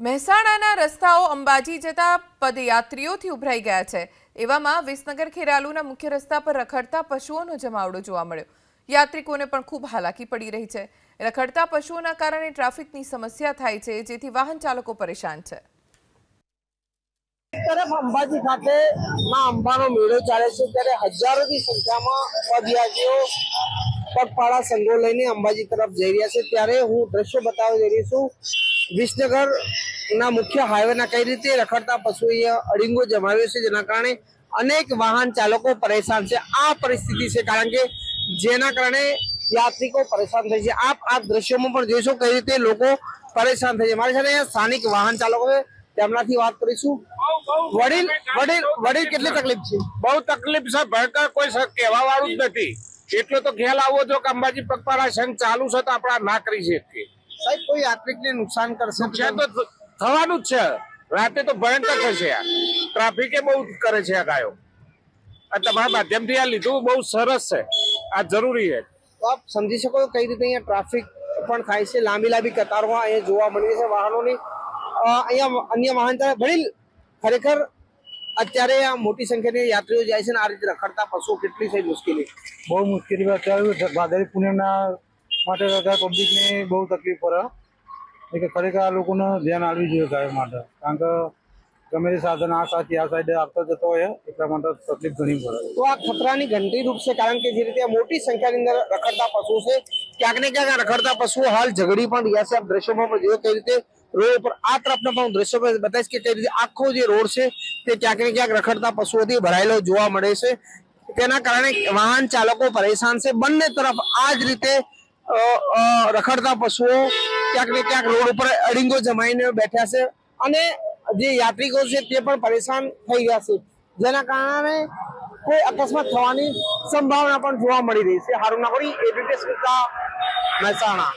મહેસાણાના રસ્તાઓ અંબાજી જતા પદયાત્રીઓથી ઉભરાઈ ગયા છે. એવામાં વિસનગર ખેરાલુના મુખ્ય રસ્તા પર રખડતા પશુઓનો જમાવડો જોવા મળ્યો. યાત્રિકોને પણ ખૂબ હાલાકી પડી રહી છે. રખડતા પશુઓના કારણે ટ્રાફિકની સમસ્યા થાય છે, જેથી વાહન ચાલકો પરેશાન છે. તરફ અંબાજી ખાતે માં અંબાનો મેળો ચાલે છે, ત્યારે હજારોની સંખ્યામાં પદયાત્રીઓ પગપાળા સંઘો લઈને અંબાજી તરફ જઈ રહ્યા છે. ત્યારે હું દ્રશ્ય બતાવવા રહી છું વિસનગર ના મુખ્ય હાઈવેના કઈ રીતે રખડતા અહીંયા અડીંગો જમાવ્યો છે જેના કારણે અનેક વાહન ચાલકો પરેશાન છે. આ પરિસ્થિતિ છે કારણ કે જેના કારણે યાત્રિકો પરેશાન થઈ છે. આપ આ દ્રશ્યોમાં પણ જોઈશો કઈ રીતે લોકો પરેશાન થાય છે. મારી સાથે સ્થાનિક વાહન ચાલકો છે તેમનાથી વાત કરીશું. વડીલ વડીલ વડીલ કેટલી તકલીફ છે? બહુ તકલીફ છે. ભયંકર કોઈ કહેવા વાળું જ નથી. એટલો તો ખ્યાલ આવવો જો કે અંબાજી પગપાળા સંઘ ચાલુ છે તો આપણા ના કરી શકીએ સાહેબ કોઈ યાત્રિકને નુકસાન કરશે નુકસાન તો થવાનું જ છે. રાતે તો ભયંકર થશે આ. ટ્રાફિકે બહુ કરે છે આ ગાયો. આ તમારા માધ્યમથી આ લીધું બહુ સરસ છે. આ જરૂરી છે. તો આપ સમજી શકો કઈ રીતે અહીંયા ટ્રાફિક પણ થાય છે. લાંબી લાંબી કતારો અહીંયા જોવા મળી છે વાહનોની. અહીંયા અન્ય વાહન ચાલક વડીલ ખરેખર અત્યારે આ મોટી સંખ્યાની યાત્રીઓ જાય છે ને આ રીતે રખડતા પશુઓ કેટલી થઈ મુશ્કેલી. બહુ મુશ્કેલી અત્યારે ભાદરી પૂનમના માટે અત્યારે પબ્લિકને બહુ તકલીફ પડે. એટલે કે ખરેખર આ લોકોને ધ્યાન આપવું જોઈએ ગાયો માટે. કારણ કે ગમે તે સાધન આ સાથી આ સાઈડે આવતો જતો હોય એટલા માટે તકલીફ ઘણી પડે. તો આ ખતરાની ઘંટી રૂપ છે કારણ કે જે રીતે આ મોટી સંખ્યાની અંદર રખડતા પશુઓ છે ક્યાંક ને ક્યાંક આ રખડતા પશુઓ હાલ ઝઘડી પણ રહ્યા છે. આપ દ્રશ્યોમાં પણ જોયો કઈ રીતે રોડ ઉપર આ તરફના પણ હું દ્રશ્યો પણ બતાવીશ કે કઈ રીતે આખો જે રોડ છે તે ક્યાંક ને ક્યાંક રખડતા પશુઓથી ભરાયેલો જોવા મળે છે. તેના કારણે વાહન ચાલકો પરેશાન છે. બંને તરફ આ જ રીતે અ, અ, રખડતા પશુઓ ક્યાંક ને ક્યાંક રોડ ઉપર અડીંગો જમાઈને બેઠા છે. અને જે યાત્રિકો છે તે પણ પરેશાન થઈ ગયા છે. જેના કારણે કોઈ અકસ્માત થવાની સંભાવના પણ જોવા મળી રહી છે. હારુના કોરી એબીપી સ્મિતા મહેસાણા.